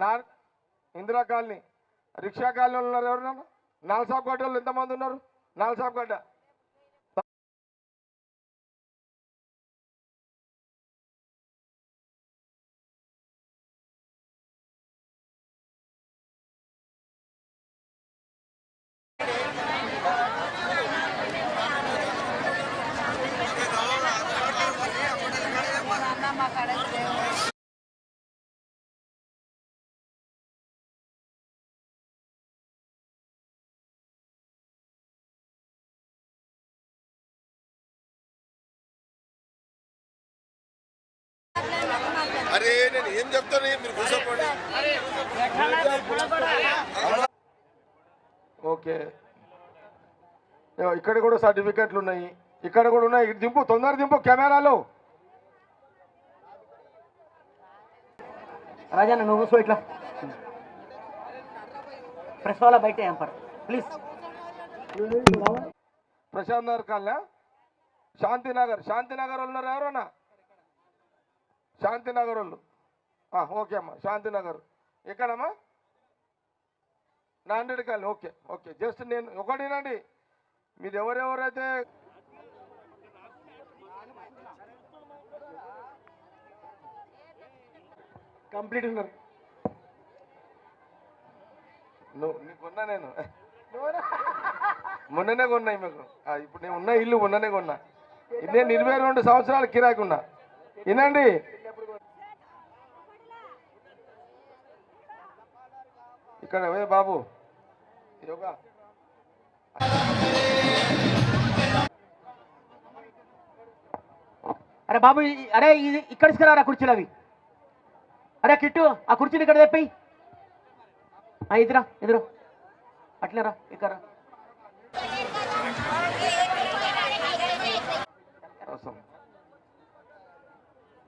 నా Indira colony rickshaw colony ఉన్నారు ఎవరు నాలుసాబ్ గడ్డ వాళ్ళు ఎంతమంది ఉన్నారు? నాలుసాబ్ నేను ఏం చెప్తాను? మీరు కూర్చోండి ఓకే. ఇక్కడ కూడా సర్టిఫికెట్లు ఉన్నాయి. ఇక్కడ కూడా ఉన్నాయి. దింపు తొందర దింపు కెమెరాలో. రాజన్న నువ్వు కూర్చో ఇట్లా. ప్రెస్ వాళ్ళ బయట ఎంపర్ ప్లీజ్. ప్రశాంత్ నగర్ కాలనా? శాంతినగర్. శాంతినగర్ వాళ్ళు ఉన్నారు ఎవరన్నా? శాంతినగర్ వాళ్ళు. ఓకే అమ్మా. శాంతినగర్. ఎక్కడమ్మా? Nanded okay okay. జస్ట్ నేను ఒకటినండి. మీరు ఎవరెవరైతే కంప్లీట్ ఉన్నారు. నువ్వు నీకున్నా నేను. మొన్ననే కొన్నా మీకు ఇప్పుడు నేను ఉన్న ఇల్లు మొన్ననే కొన్నా. నేను ఇరవై రెండు సంవత్సరాలు కిరాకున్నా వినండి. ఇక్కడ ఏ బాబు? యోగా అరే బాబు అరే ఇది ఇక్కడ తీసుకురారా కుర్చీలు అవి. అరే కిట్టు ఆ కుర్చీని ఇక్కడ తెప్పి. ఇదిరా ఎదురు అట్లేరా ఇక్కడ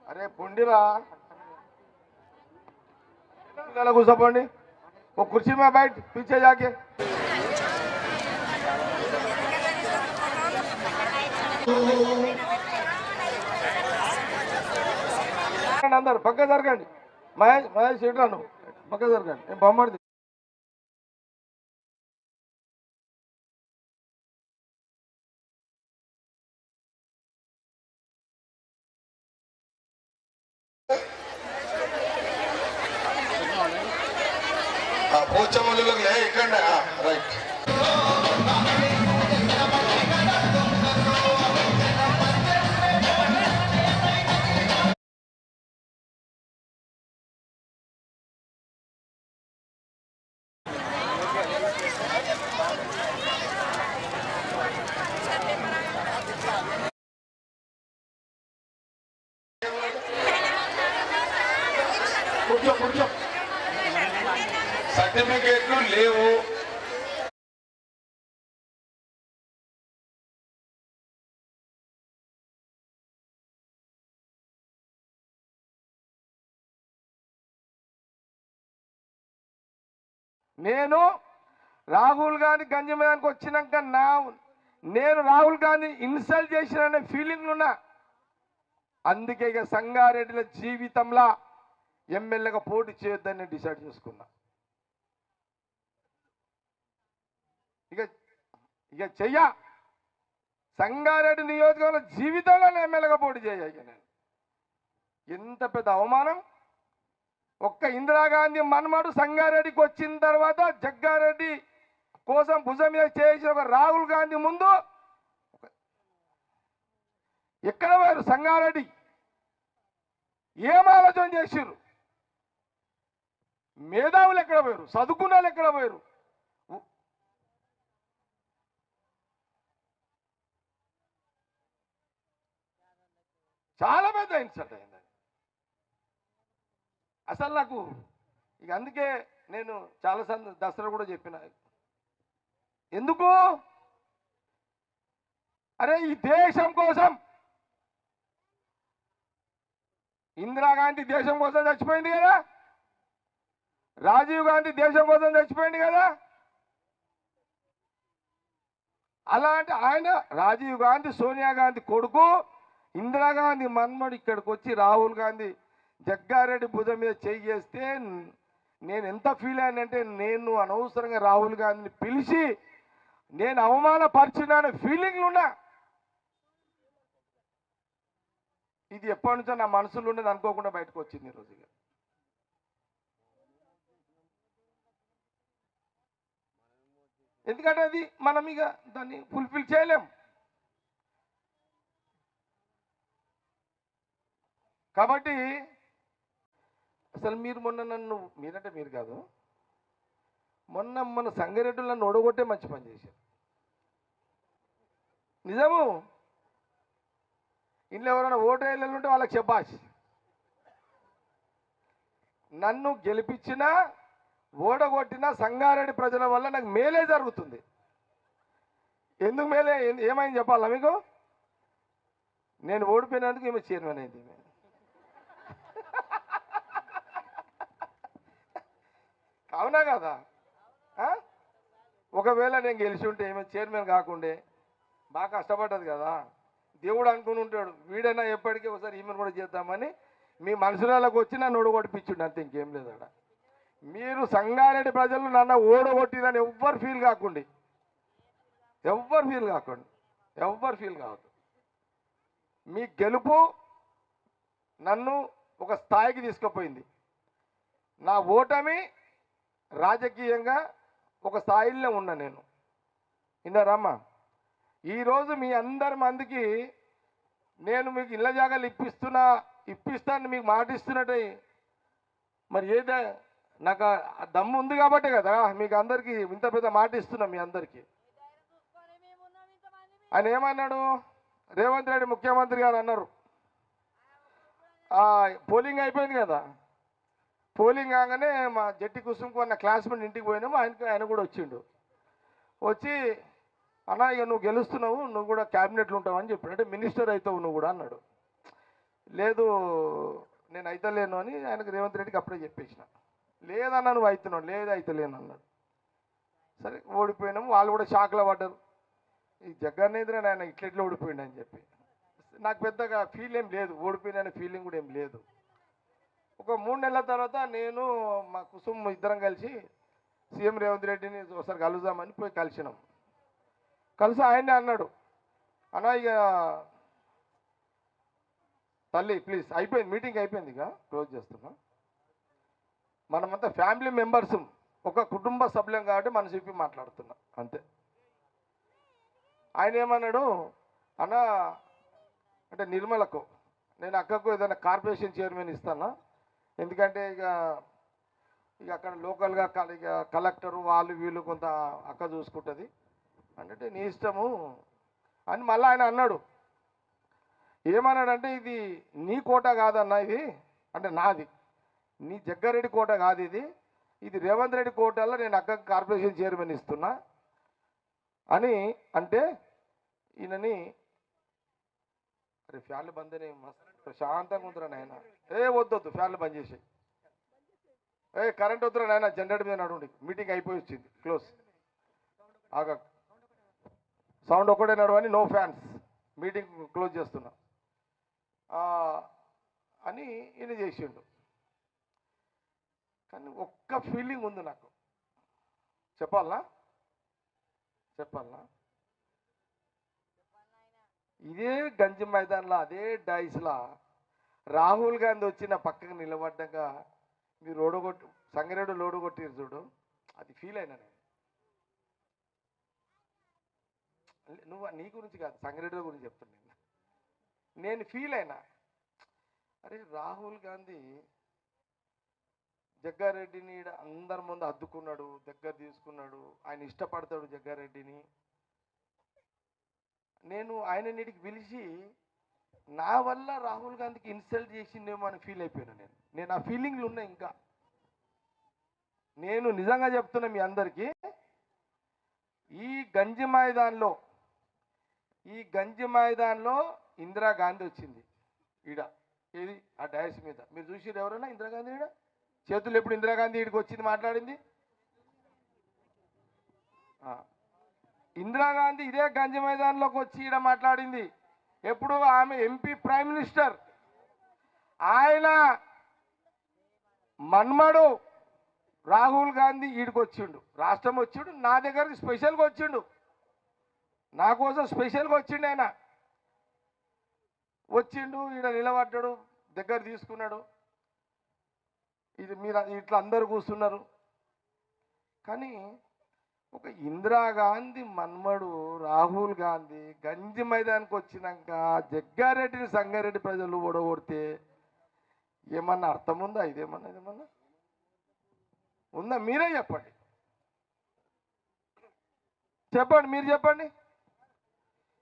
అరే పొండిరా. కూర్చోపోండి. ఒక కుర్చీ में बैठ पीछे जाके అందరు పక్క జరగండి మహేష్ మహేష్ ఇట్లా నువ్వు పక్క జరగండి నేను బొమ్మడిది పోచమల్లులోకి లే ఇక్కడ రైట్ కూర్చో కూర్చో సర్టిఫికేట్లు లేవు. నేను రాహుల్ గాంధీ గంజమయానికి వచ్చినాక నా నేను రాహుల్ గాంధీ ఇన్సల్ట్ చేసిననే ఫీలింగ్ ఉన్నా అందుకే ఇక సంగారెడ్డిల జీవితంలో ఎమ్మెల్యేగా పోటీ చేయొద్దని డిసైడ్ చేసుకున్నా. ఇక ఇక చెయ్య. సంగారెడ్డి నియోజకవర్గంలో జీవితంలో నేను ఎమ్మెల్యేగా పోటీ చేయ ఇక నేను. ఎంత పెద్ద అవమానం. ఒక్క ఇందిరాగాంధీ మన్మడు సంగారెడ్డికి వచ్చిన తర్వాత జగ్గారెడ్డి కోసం భుజం మీద చేసిన ఒక రాహుల్ గాంధీ ముందు ఎక్కడ పోయారు సంగారెడ్డి? ఏం ఆలోచన చేసిర్రు? మేధావులు ఎక్కడ పోయారు? చదువుకున్న వాళ్ళు ఎక్కడ పోయారు? చాలా పెద్ద ఇన్సల్ట్ అయింది అసలు నాకు ఇక అందుకే నేను చాలా సంద దసరా కూడా చెప్పిన. ఎందుకు? అరే ఈ దేశం కోసం. ఇందిరాగాంధీ దేశం కోసం చచ్చిపోయింది కదా. రాజీవ్ గాంధీ దేశం కోసం చచ్చిపోయింది కదా. అలాంటి ఆయన రాజీవ్ గాంధీ సోనియా గాంధీ కొడుకు ఇందిరాగాంధీ మన్మడు ఇక్కడికి వచ్చి రాహుల్ గాంధీ జగ్గారెడ్డి భుజం మీద చేయి చేస్తే నేను ఎంత ఫీల్ అయ్యానంటే నేను అనవసరంగా రాహుల్ గాంధీని పిలిచి నేను అవమానపరిచిన ఫీలింగ్లు ఉన్నా. ఇది ఎప్పటి నుంచో నా మనసులో ఉండేది అనుకోకుండా బయటకు వచ్చింది ఈ రోజుగా ఎందుకంటే అది మనం ఇక దాన్ని ఫుల్ఫిల్ చేయలేం. కాబట్టి అసలు మీరు మొన్న నన్ను మీరంటే మీరు కాదు మొన్న మన సంగారెడ్డిలో నన్ను ఓడగొట్టే మంచి పని చేశారు. నిజము? ఇంట్లో ఎవరైనా ఓటు వేయాలి ఉంటే వాళ్ళకి చెప్పాసి నన్ను గెలిపించినా ఓడగొట్టిన సంగారెడ్డి ప్రజల వల్ల నాకు మేలే జరుగుతుంది. ఎందుకు మేలే? ఏమైంది చెప్పాలా మీకు? నేను ఓడిపోయినందుకు ఈమె చైర్మన్ అయింది అవునా కదా? ఒకవేళ నేను గెలిచి ఉంటే ఏమైనా చైర్మన్ కాకుండే బాగా కష్టపడ్డది కదా. దేవుడు అనుకుని ఉంటాడు వీడైనా ఎప్పటికీ ఒకసారి ఈమెను కూడా చేద్దామని. మీ మనసులకు వచ్చి నన్ను ఓడగొట్టిపించుండి అంతే ఇంకేం లేదు అక్కడ మీరు సంగారెడ్డి ప్రజలు నన్ను ఓడగొట్టిరని ఎవ్వరు ఫీల్ కాకుండా. ఎవ్వరు ఫీల్ కాకుండా ఎవ్వరు ఫీల్ కావద్దు. మీ గెలుపు నన్ను ఒక స్థాయికి తీసుకుపోయింది. నా ఓటమి రాజకీయంగా ఒక స్థాయిలో ఉన్నా నేను. విన్నారమ్మా ఈరోజు మీ అందరి మందికి నేను మీకు ఇళ్ళ జాగాలు ఇప్పిస్తున్నా ఇప్పిస్తాను మీకు మాటిస్తున్నట్టే మరి ఏదే? నాకు దమ్ము ఉంది కాబట్టి కదా మీకు అందరికీ ఇంత పెద్ద మాట ఇస్తున్నా మీ అందరికీ. ఆయన ఏమన్నాడు? రేవంత్ రెడ్డి ముఖ్యమంత్రి గారు అన్నారు. పోలింగ్ అయిపోయింది కదా. పోలింగ్ కాగానే మా జట్టి కుసుంకు అన్న క్లాస్మేట్ ఇంటికి పోయినాము ఆయనకి ఆయన కూడా వచ్చిండు. వచ్చి అన్న ఇక నువ్వు గెలుస్తున్నావు నువ్వు కూడా క్యాబినెట్లు ఉంటావు అని చెప్పాడు. అంటే మినిస్టర్ అవుతావు నువ్వు కూడా అన్నాడు. లేదు నేను అయితలేను అని ఆయనకు రేవంత్ రెడ్డికి అప్పుడే చెప్పేసిన. లేదన్నా నువ్వు అవుతున్నావు లేదు అయితలేను అన్నాడు. సరే ఓడిపోయినాము. వాళ్ళు కూడా షాక్లో పడ్డారు. ఈ జగన్ ఎదురు ఆయన ఇట్లా ఓడిపోయిండు అని చెప్పి. నాకు పెద్దగా ఫీల్ ఏం లేదు. ఓడిపోయిన ఫీలింగ్ కూడా ఏం లేదు. ఒక మూడు నెలల తర్వాత నేను మా కుసుమ్ ఇద్దరం కలిసి సీఎం రేవంత్ రెడ్డిని ఒకసారి కలుద్దామని పోయి కలిసినాం. కలిసి ఆయనే అన్నాడు అన్న ఇక తల్లి ప్లీజ్ అయిపోయింది మీటింగ్ అయిపోయింది ఇక క్లోజ్ చేస్తున్నా. మనమంతా ఫ్యామిలీ మెంబర్స్ ఒక కుటుంబ సభ్యులం కాబట్టి మనం చెప్పి మాట్లాడుతున్నాం అంతే. ఆయన ఏమన్నాడు అన్న అంటే నిర్మలకు నేను అక్కకు ఏదైనా కార్పొరేషన్ చైర్మన్ ఇస్తానా? ఎందుకంటే ఇక ఇక అక్కడ లోకల్గా కల- ఇక కలెక్టరు వాళ్ళు వీళ్ళు కొంత అక్క చూసుకుంటుంది. అంటే నీ ఇష్టము అని మళ్ళీ ఆయన అన్నాడు. ఏమన్నాడంటే ఇది నీ కోట కాదన్న ఇది అంటే నాది. నీ జగ్గారెడ్డి కోట కాదు ఇది. ఇది రేవంత్ రెడ్డి కోటల్లో నేను అక్కకు కార్పొరేషన్ చైర్మన్ ఇస్తున్నా అని అంటే ఈయనని అరే ఫ్యాన్లు బంద్ మస్తు ప్రశాంతంగా ఉందిరా నాయన. ఏ వద్దొద్దు ఫ్యాన్లు బంద్ చేసి ఏ కరెంట్ వద్దురా నాయన జనరేటర్ మీద నడుండి మీటింగ్ అయిపోయి వచ్చింది. క్లోజ్. ఆగ. సౌండ్ ఒక్కటే నడవని నో ఫ్యాన్స్. మీటింగ్ క్లోజ్ చేస్తున్నా. అని ఈయన చేసిండు. కానీ ఒక్క ఫీలింగ్ ఉంది నాకు. చెప్పాలనా? చెప్పాలనా? ఇదే గంజి మైదాన్లో అదే డైస్లా. రాహుల్ గాంధీ వచ్చి నా పక్కకు నిలబడ్డాక మీరు ఓడగొట్టు సంగరేడు లోడు కొట్టిరు చూడు అది ఫీల్ అయినా నేను. నువ్వు నీ గురించి కాదు సంగరేడు గురించి చెప్తున్నా నేను. నేను ఫీల్ అయినా. అరే రాహుల్ గాంధీ జగ్గారెడ్డిని ఈడ అందరి ముందు అద్దుకున్నాడు దగ్గర తీసుకున్నాడు ఆయన ఇష్టపడతాడు జగ్గారెడ్డిని. నేను ఆయన నీటికి పిలిచి నా వల్ల రాహుల్ గాంధీకి ఇన్సల్ట్ చేసిందేమో అని ఫీల్ అయిపోయాను నేను. నేను ఆ ఫీలింగ్లు ఉన్నాయి ఇంకా. నేను నిజంగా చెప్తున్నా మీ అందరికీ ఈ గంజి మైదాన్లో ఈ గంజి మైదాన్లో ఇందిరాగాంధీ వచ్చింది. ఈడ ఏది? ఆ డయాస్ మీద. మీరు చూసిరు ఎవరైనా ఇందిరాగాంధీ ఈడ? చేతులు ఎప్పుడు ఇందిరాగాంధీ ఈడికి వచ్చింది మాట్లాడింది? ఇందిరాగాంధీ ఇదే గంజి మైదాన్లోకి వచ్చి ఈడ మాట్లాడింది. ఎప్పుడు ఆమె ఎంపీ ప్రైమ్ మినిస్టర్. ఆయన మన్మడు రాహుల్ గాంధీ ఈడికి వచ్చిండు. రాష్ట్రం వచ్చిండు నా దగ్గరికి స్పెషల్గా వచ్చిండు. నా కోసం స్పెషల్గా వచ్చిండు ఆయన. వచ్చిండు ఈడ నిలబడ్డాడు దగ్గర తీసుకున్నాడు. ఇది మీరు ఇట్లా అందరు కూర్చున్నారు. కానీ ఒక ఇందిరాగాంధీ మన్మడు రాహుల్ గాంధీ గంజి మైదానికి వచ్చినాక జగ్గారెడ్డిని సంగారెడ్డి ప్రజలు ఓడగొడితే ఏమన్నా అర్థం ఉందా ఇదేమన్నా ఇదేమన్నా? ఉందా? మీరే చెప్పండి. చెప్పండి మీరు చెప్పండి.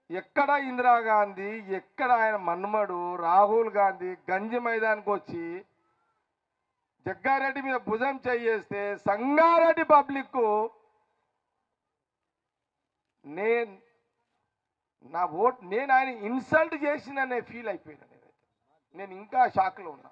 ఎక్కడ ఇందిరాగాంధీ ఎక్కడ ఆయన మన్మడు రాహుల్ గాంధీ గంజి మైదానికి వచ్చి జగ్గారెడ్డి మీద భుజం చేయేస్తే సంగారెడ్డి పబ్లిక్ నేను నా ఓట్ నేను ఆయన ఇన్సల్ట్ చేసిననే ఫీల్ అయిపోయినా నేనైతే. నేను ఇంకా షాక్లో ఉన్నా.